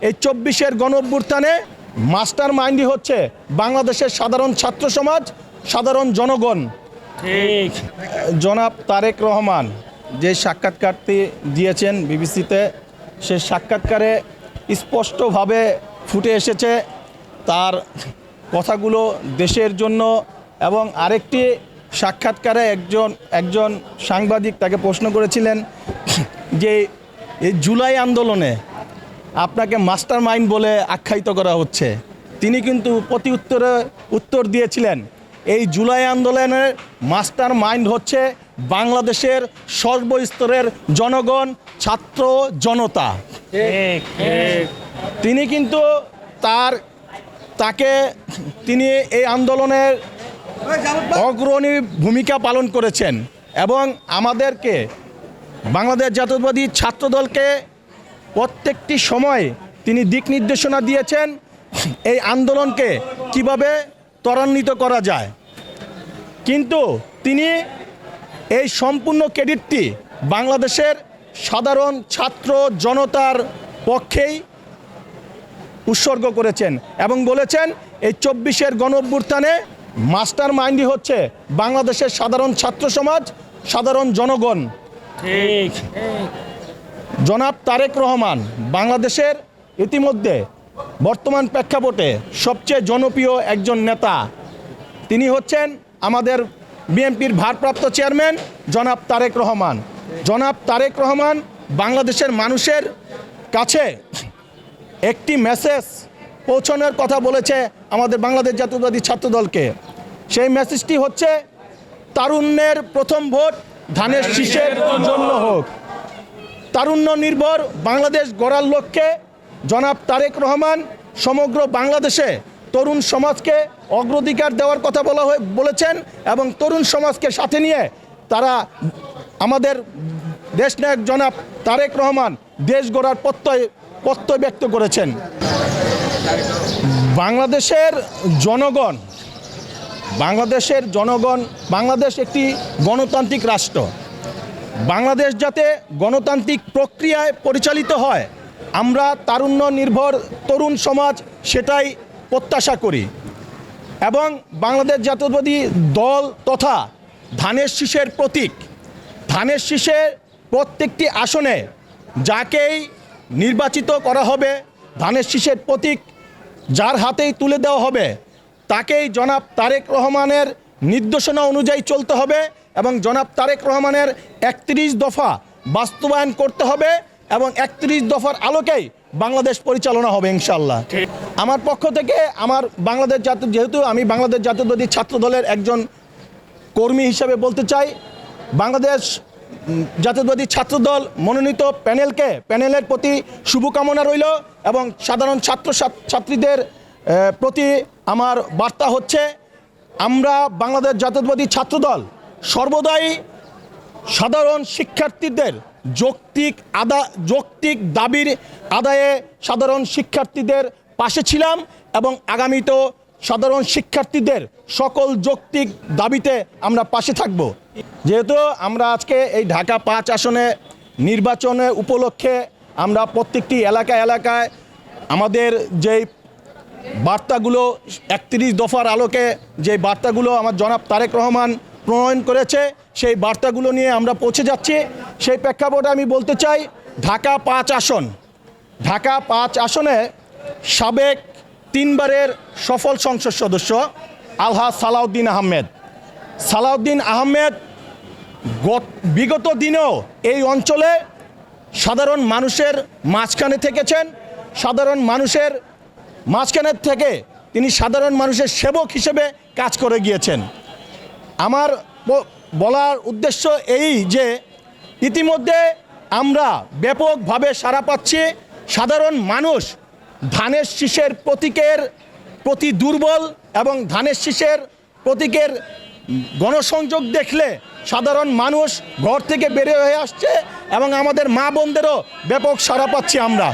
এই চব্বিশের গণ অভ্যুত্থানে মাস্টার মাইন্ডই হচ্ছে বাংলাদেশের সাধারণ ছাত্র সমাজ সাধারণ জনগণ। ঠিক। জনাব তারেক রহমান যে সাক্ষাৎকারটি দিয়েছেন বিবিসিতে সে সাক্ষাৎকারে স্পষ্টভাবে ফুটে এসেছে তার কথাগুলো দেশের জন্য এবং আরেকটি সাক্ষাৎকারে একজন একজন সাংবাদিক তাকে প্রশ্ন করেছিলেন যে এই জুলাই আন্দোলনে আপনাকে মাস্টার মাইন্ড বলে আখ্যায়িত করা হচ্ছে। তিনি কিন্তু প্রতি উত্তরে উত্তর দিয়েছিলেন, এই জুলাই আন্দোলনের মাস্টার মাইন্ড হচ্ছে বাংলাদেশের সর্বস্তরের জনগণ, ছাত্র জনতা। তিনি কিন্তু তার, তাকে তিনি এই আন্দোলনের অগ্রণী ভূমিকা পালন করেছেন এবং আমাদেরকে বাংলাদেশ জাতীয়তাবাদী ছাত্রদলকে প্রত্যেকটি সময় তিনি দিক নির্দেশনা দিয়েছেন এই আন্দোলনকে কীভাবে ত্বরান্বিত করা যায়। কিন্তু তিনি এই সম্পূর্ণ ক্রেডিটটি বাংলাদেশের সাধারণ ছাত্র জনতার পক্ষেই উৎসর্গ করেছেন এবং বলেছেন এই চব্বিশের গণ অভ্যুত্থানে মাস্টার মাইন্ডই হচ্ছে বাংলাদেশের সাধারণ ছাত্র সমাজ, সাধারণ জনগণ। ঠিক। জনাব তারেক রহমান বাংলাদেশের ইতিমধ্যে বর্তমান প্রেক্ষাপটে সবচেয়ে জনপ্রিয় একজন নেতা। তিনি হচ্ছেন আমাদের বিএনপির ভারপ্রাপ্ত চেয়ারম্যান জনাব তারেক রহমান। জনাব তারেক রহমান বাংলাদেশের মানুষের কাছে একটি মেসেজ পৌঁছানোর কথা বলেছে আমাদের বাংলাদেশ জাতীয়তাবাদী ছাত্রদলকে। সেই মেসেজটি হচ্ছে, তারুণ্যের প্রথম ভোট ধানের শীষের জন্য হোক। তারুণ্য নির্ভর বাংলাদেশ গড়ার লক্ষ্যে জনাব তারেক রহমান সমগ্র বাংলাদেশে তরুণ সমাজকে অগ্রাধিকার দেওয়ার কথা বলা হয়ে, বলেছেন এবং তরুণ সমাজকে সাথে নিয়ে তারা আমাদের দেশনায়ক জনাব তারেক রহমান দেশ গড়ার প্রত্যয় প্রত্যয় ব্যক্ত করেছেন। বাংলাদেশের জনগণ বাংলাদেশের জনগণ, বাংলাদেশ একটি গণতান্ত্রিক রাষ্ট্র। বাংলাদেশ যাতে গণতান্ত্রিক প্রক্রিয়ায় পরিচালিত হয়, আমরা তারুণ্য নির্ভর তরুণ সমাজ সেটাই প্রত্যাশা করি। এবং বাংলাদেশ জাতীয়তাবাদী দল তথা ধানের শীষের প্রতীক। ধানের শীষের প্রত্যেকটি আসনে যাকেই নির্বাচিত করা হবে, ধানের শীষের প্রতীক যার হাতেই তুলে দেওয়া হবে, তাকেই জনাব তারেক রহমানের নির্দেশনা অনুযায়ী চলতে হবে। এবং জনাব তারেক রহমানের একত্রিশ দফা বাস্তবায়ন করতে হবে এবং একত্রিশ দফার আলোকেই বাংলাদেশ পরিচালনা হবে ইনশাল্লাহ আমার পক্ষ থেকে আমার বাংলাদেশ জাতীয় যেহেতু আমি বাংলাদেশ জাতীয়তাবাদী ছাত্র দলের একজন কর্মী হিসেবে বলতে চাই বাংলাদেশ উম, জাতীয়তাবাদী ছাত্রদল মনোনীত প্যানেলকে প্যানেলের প্রতি শুভকামনা রইল এবং সাধারণ ছাত্র ছাত্রীদের প্রতি আমার বার্তা হচ্ছে আমরা বাংলাদেশ জাতীয়তাবাদী ছাত্রদল সর্বদাই সাধারণ শিক্ষার্থীদের যৌক্তিক আদা, যৌক্তিক দাবির আদায়ে সাধারণ শিক্ষার্থীদের পাশে ছিলাম এবং আগামীতেও সাধারণ শিক্ষার্থীদের সকল যৌক্তিক দাবিতে আমরা পাশে থাকব। যেহেতু আমরা আজকে এই ঢাকা পাঁচ আসনে নির্বাচনে উপলক্ষে আমরা প্রত্যেকটি এলাকা, এলাকায় আমাদের যেই বার্তাগুলো একত্রিশ দফার আলোকে যে বার্তাগুলো আমার জনাব তারেক রহমান প্রণয়ন করেছে, সেই বার্তাগুলো নিয়ে আমরা পৌঁছে যাচ্ছি। সেই প্রেক্ষাপটে আমি বলতে চাই, ঢাকা পাঁচ আসন। ঢাকা পাঁচ আসনে সাবেক তিনবারের সফল সংসদ সদস্য আলহা সালাউদ্দিন আহমেদ। সালাউদ্দিন আহমেদ গত- বিগত দিনেও এই অঞ্চলে সাধারণ মানুষের মাঝখানে থেকেছেন। সাধারণ মানুষের মাঝখানের থেকে তিনি সাধারণ মানুষের সেবক হিসেবে কাজ করে গিয়েছেন। আমার বলার উদ্দেশ্য এই যে ইতিমধ্যে আমরা ব্যাপকভাবে সাড়া পাচ্ছি সাধারণ মানুষ ধানের শীষের প্রতীকের প্রতি দুর্বল এবং ধানের শীষের প্রতীকের গণসংযোগ দেখলে সাধারণ মানুষ ঘর থেকে বের হয়ে আসছে এবং আমাদের মা বোনদেরও ব্যাপক সাড়া পাচ্ছি আমরা।